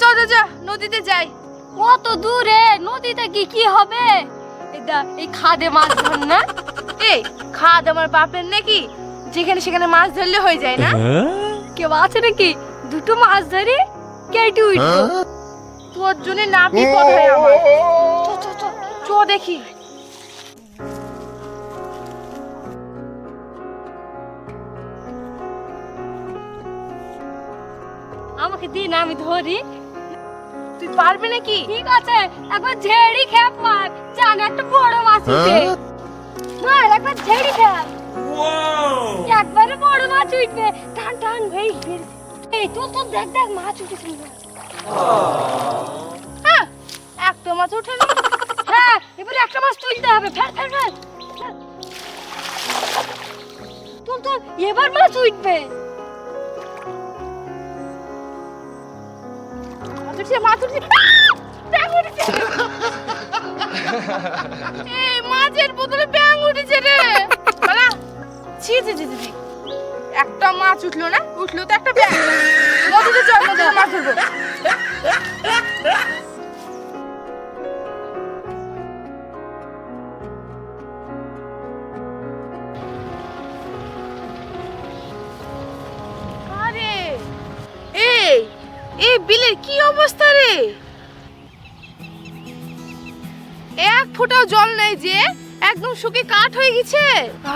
চ চ চ নদীতে যাই। কত দূরে? নদীতে কি কি হবে? এটা এই খাদে মাছ ধর না। এই খাদ আমার বাপের নাকি? যেখানে সেখানে মাছ ধরলে হয়ে যায় না। কেউ আছে নাকি? দুটো মাছ ধরি কেটে উঠবো তোর জন্য না বিপদ হয় আমার। চ চ চ চ দেখি। আমাকে দিন আমি ধরি। তুই পারবি নাকি? ঠিক আছে একবার ঝেড়ি খেপ মার। জান একটা বড় মাছ উঠে। মার একবার ঝেড়ি খেপ। একবারে বড় মাছ উঠবে। টান টান ভেই বের এই তো তো দেখ দেখ মাছ উঠেছে না হ্যাঁ একটা মাছ ওঠেনি হ্যাঁ এবারে একটা মাছ তুলতে হবে। ফেল ফেল ফেল। তুল তুল এবার মাছ উঠবে। মাছ উঠছে মাছ উঠছে। এই মাছের বোতলে ব্যাং উঠেছে রে। বলা ছি ছি ছি, ছি একটা মাছ উঠল না? উঠল তো একটা ব্যাং নদীতে চল নদীতে মাছ ধরবো। এই বিলের কি অবস্থা রে? এক ফোঁটাও জল নাই যে, একদম শুকিয়ে কাঠ হয়ে গেছে।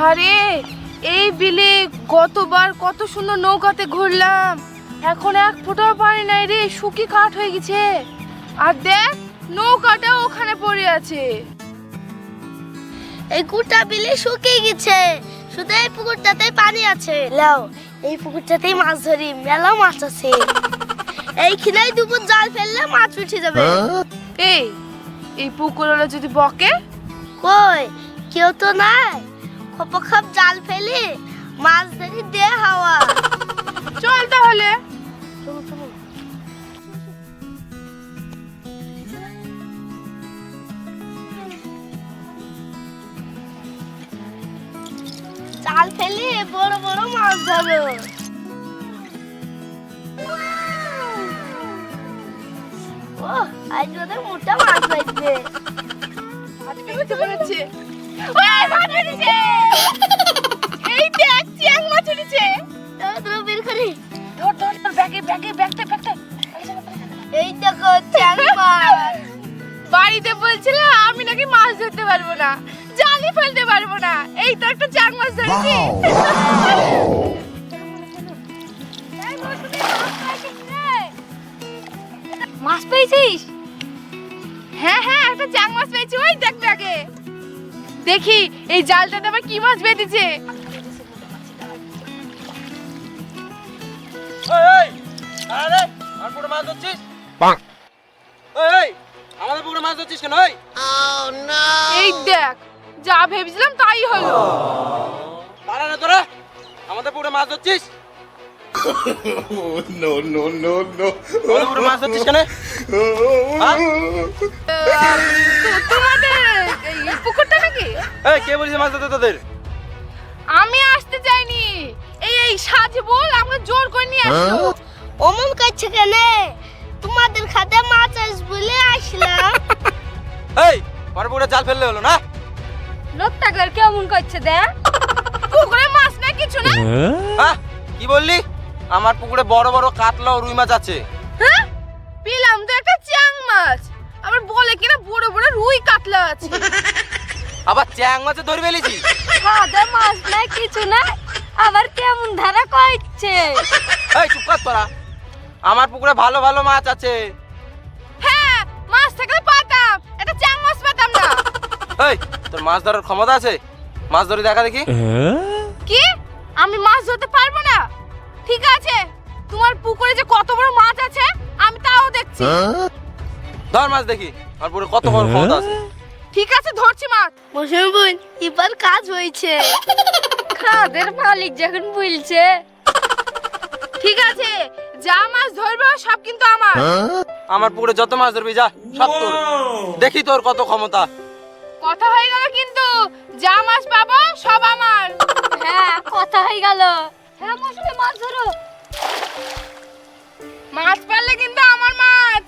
আরে, এই বিলে গতবার কত সুন্দর নৌকাতে ঘুরলাম। এখন এক ফোঁটাও পানি নাই রে, শুকিয়ে কাঠ হয়ে গেছে। আর দেখ, নৌকাটাও ওখানে পড়ে আছে। এই কুটা বিলে শুকিয়ে গেছে। শুধু এই পুকুরটাতে পানি আছে। লাও, এই পুকুরটাতেই মাছ ধরি মেলা মাছ আছে। এইখানেই দুপুর জাল ফেললে মাছ উঠে যাবে। এই এই পুকুরওয়ালা যদি বকে? কই? কেউ তো নাই। খপ খপ জাল ফেলে মাছ ধরি দে হাওয়া। চল তাহলে। জাল ফেলে বড় বড় মাছ ধরো আজ ওদের মোটা মাছ পাইছে আজকে উঠে পড়েছে ওই মাছ উঠেছে এই দেখ চিয়াং মাছ উঠেছে ধরো বের করি। ধর ধর ধর ব্যাগে ব্যাগে ব্যাগটা ব্যাগটা। এই দেখো চ্যাং মাছ। বাড়িতে বলছিল আমি নাকি মাছ ধরতে পারব না। জালি ফেলতে পারব না। এই তো একটা চাং মাছ ধরেছি। মাছ পেয়েছিস? হ্যাঁ হ্যাঁ একটা চাং মাছ পেয়েছি ওই দেখ ব্যাগে দেখি এই জালটাতে আবার কি মাছ বেঁধেছে? আরে, আমার পুকুরে মাছ ধরছিস? এই, এই, আমাদের পুকুরে মাছ ধরছিস কেন এই? এই দেখ যা ভেবেছিলাম তাই হলো। দাঁড়া না তোরা আমাদের পুকুরে মাছ ধরছিস? no, no, no, no. আমাদের পুকুরে মাছ ধরছিস কেন হ্যাঁ? তোমাদের এই পুকুরটা নাকি এই কে বলিস মাছ ধরতে তোদের? আমি আসতে চাইনি। এই এই সাজ বল আমাকে জোর করে নিয়ে আসলো অমন করছে কেন? তোমাদের খাতে মাছ আস বলে আসলাম। এই আমার পুকুরে জাল ফেললে হলো না? লোকটা করে কেমন করছে দেখ? পুকুরে মাছ না কিছু না? হ্যাঁ? কি বললি? আমার পুকুরে বড় বড় কাতলা ও রুই মাছ আছে। হ্যাঁ? পেলাম তো একটা চ্যাং মাছ। আবার বলে কিনা বড় বড় রুই কাতলা আছে। আবার চ্যাং মাছে ধরে ফেলেছি। খাদে মাছ নাই কিছু নাই আবার কেমন ধারা করছে এই চুপ কর তোরা। আমার পুকুরে ভালো ভালো মাছ আছে। হ্যাঁ মাছ থাকলে পাতাম একটা চ্যাং মাছ পাতাম না। এই তোর মাছ ধরার ক্ষমতা আছে? মাছ ধরে দেখা দেখি। কি? আমি মাছ ধরতে পারব না? ঠিক আছে? তোমার পুকুরে যে কত বড় মাছ আছে আমি তাও দেখছি। ধর মাছ দেখি আমার পুকুরে কত বড় ক্ষমতা আছে। ঠিক আছে ধরছি মাছ। মৌসুমি বোন এবার কাজ হয়েছে। খাদের মালিক যখন বলছে ঠিক আছে যা মাছ ধরবো সব কিন্তু আমার। আমার পুকুরে যত মাছ ধরবি যা সব তোর। দেখি তোর কত ক্ষমতা। কথা হয়ে গেল কিন্তু যা মাছ পাবো সব আমার। হ্যাঁ কথা হয়ে গেল। হ্যাঁ মশাই মাছ ধরো। মাছ পারলে কিন্তু আমার মাছ।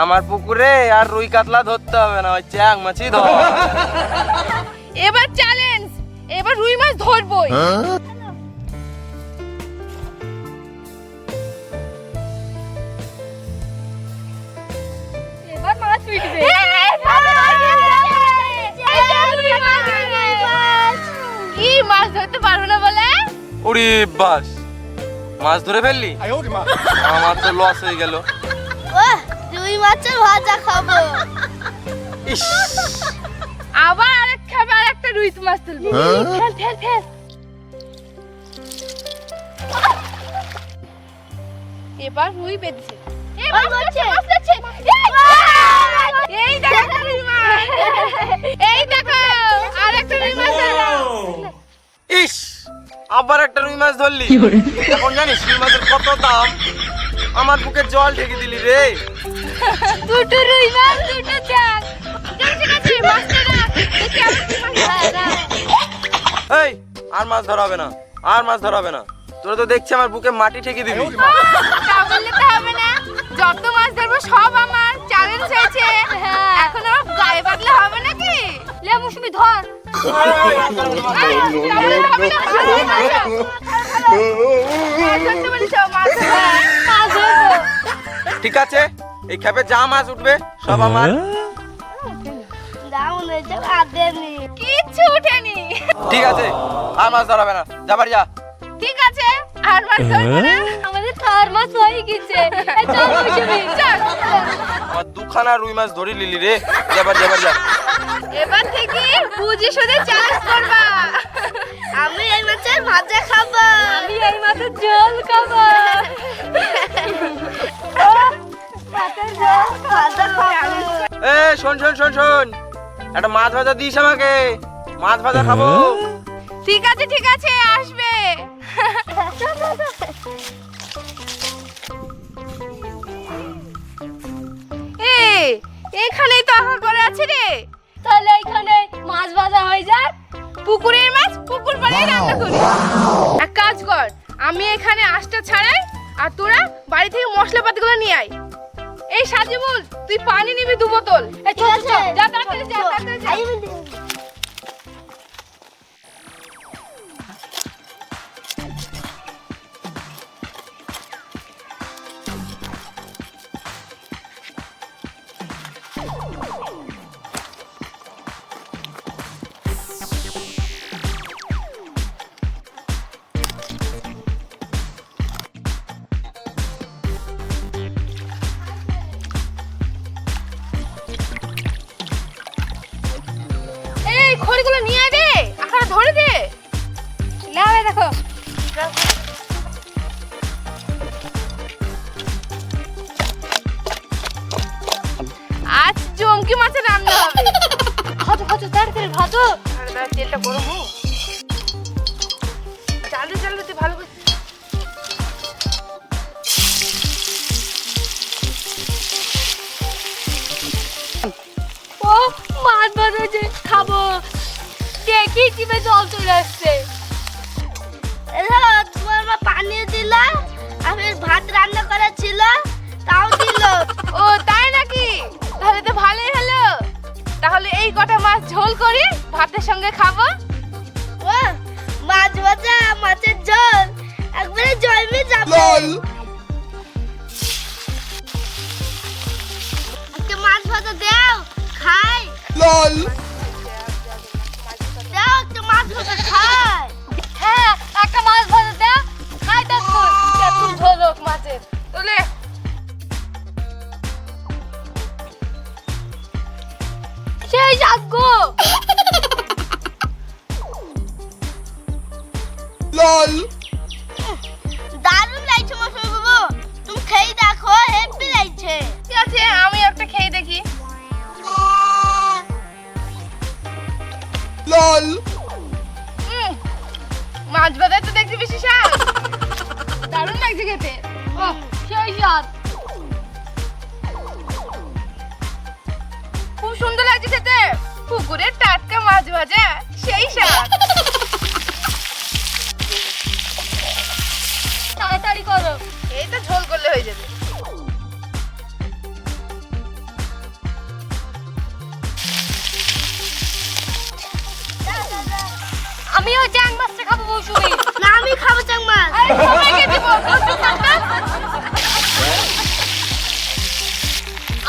আমার পুকুরে আর রুই কাতলা ধরতে হবে না ওই চ্যাং মাছই ধর এবার চ্যালেঞ্জ এবার রুই মাছ ধরবই এবার মাছ উঠবে কি মাছ ধরতে পারব না বলে উড়ি বাস মাছ ধরে ফেললি আমার তো লস হয়ে গেল মাছের ভাজা খাব। ইস। আবার আরেক খাবে আরেকটা রুই মাছ তুলবো। ফেল ফেল ফেল। এবার রুই বেঁধেছে। ওই এই দেখো একটা রুই মাছ। এই দেখো আরেকটা রুই মাছ ইস আবার একটা রুই মাছ ধরলি। এখন জানিস রুই মাছের কত দাম? আমার বুকে জল ঢেকে দিলি রে। দুটো রুই মাছ দুটো চাক। মাছ। এই আর মাছ ধরা হবে না আর মাছ ধরা হবে না। তোরা তো দেখছি আমার বুকে মাটি ঠেকে দিবি। তা বললে তো হবে না। যত মাছ ধরবো সব আমার। চ্যালেঞ্জ হয়েছে এখন আমার গায়ে হবে নাকি? লে মুসুমি ধর। মাছ ধরবো ঠিক আছে এই খেপে যা মাছ উঠবে সব আমার। দাম কিচ্ছু উঠেনি। ঠিক আছে আর মাছ ধরাবে না। যা বাড়ি যা। ঠিক আছে আর মাছ ধরবো না। আমাদের তার মাছ হয়ে গেছে। চল মুসুমি চল। আমার দুখানা রুই মাছ ধরে লিলি রে। যাবার যাবার যা এবার থেকে বুঝি শুধু চ্যালেঞ্জ করবা। আমি এই মাছের ভাজা খাব। আমি এই মাছের জল খাব। ভাজা এ শোন শোন শোন শোন। একটা মাছ ভাজা দিস আমাকে। মাছ ভাজা খাব। ঠিক আছে ঠিক আছে আসবে। এখানেই তো আঁকা করে আছে রে। তাহলে এখানে মাছ ভাজা হয়ে যাক। পুকুরের মাছ পুকুর পাড়ে রান্না করি। এক কাজ কর আমি এখানে আঁশটা ছাড়াই আর তোরা বাড়ি থেকে মশলাপাতিগুলো নিয়ে আয়। এই সাজিবুল তুই পানি নিবি দু বোতল। এই চল চল, যা তাড়াতাড়ি যা তাড়াতাড়ি যা। ধরে দে। লাভে দেখো। আজ জমকি মাছের রান্না হবে। ভাজো ভাজো, তাড়াতাড়ি ভাজো। তেলটা গরম হোক। চালু চালু, তুই ভালো দেখি জিভে জল চলে আসছে? এলো তোমার মা পানি দিল আমি ভাত রান্না করা ছিল তাও দিল। ও তাই নাকি? তাহলে তো ভালোই হলো। তাহলে এই কটা মাছ ঝোল করি ভাতের সঙ্গে খাব? ও মাছ ভাজা মাছের ঝোল একবারে জন্মে যাবে।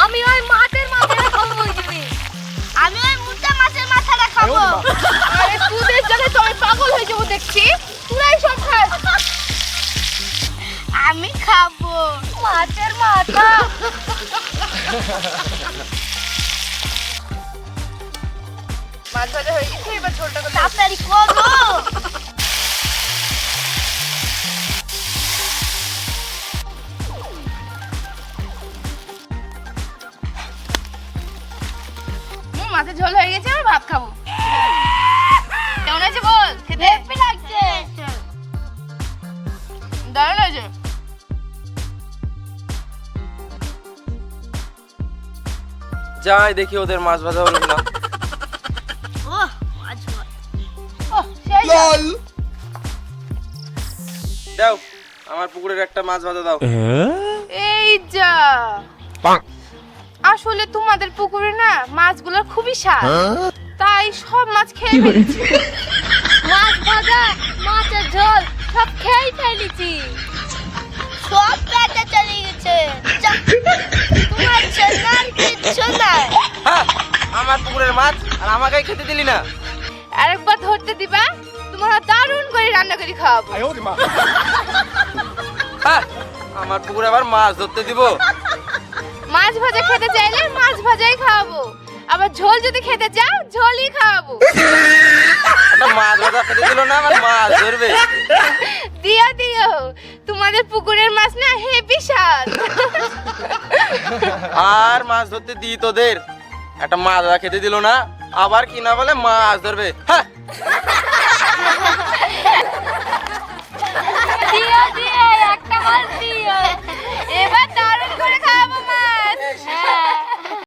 আমি ওই মাছের মাথাটা খাব মৌসুমি আমি ওই মুদ্রা মাছের মাথাটা খাব। আরে তোদের জন্য আমি পাগল হয়ে যাব দেখছি। তোরাই সব খাস। আমি খাব। মাছের মাথা। মাছ ভাজা হয়ে গেছে এবার ঝোলটা তাড়াতাড়ি করো। মাছের ঝোল হয়ে গেছে আমি ভাত খাব। কেমন আছে বল? খেতে? হেপি লাগছে। দারুণ হয়েছে। যাই দেখি ওদের মাছ ভাজা হলো না। দাও আমার পুকুরের একটা মাছ ভাজা দাও। এই যা। আসলে তোমাদের পুকুরে না মাছগুলো খুবই স্বাদ। তাই সব মাছ খেয়ে ফেলেছি। মাছ ভাজা মাছের ঝোল সব খেয়ে ফেলেছি। সব পেটে চলে গেছে। তোমার আর কিচ্ছু নাই। হ্যাঁ আমার পুকুরের মাছ আর আমাকেই খেতে দিলি না। আরেকবার ধরতে দিবা তোমার দারুণ করে রান্না করে খাওয়াবো। হ্যাঁ আমার পুকুরে আবার মাছ ধরতে দিব। মাছ ভাজা খেতে চাইলে মাছ ভাজাই খাওয়াবো। আবার ঝোল যদি খেতে চাও ঝোলই খাওয়াবো। মাছ ভাজা খেতে দিল না আমার মাছ ধরবে। দিও দিও। তোমাদের পুকুরের মাছ না হেভি স্বাদ। আর মাছ ধরতে দিই তোদের। একটা মাছ ভাজা খেতে দিল না আবার কিনা বলে মাছ ধরবে। হ্যাঁ দিও দিও একটা মাছ দিও। cerveja. É.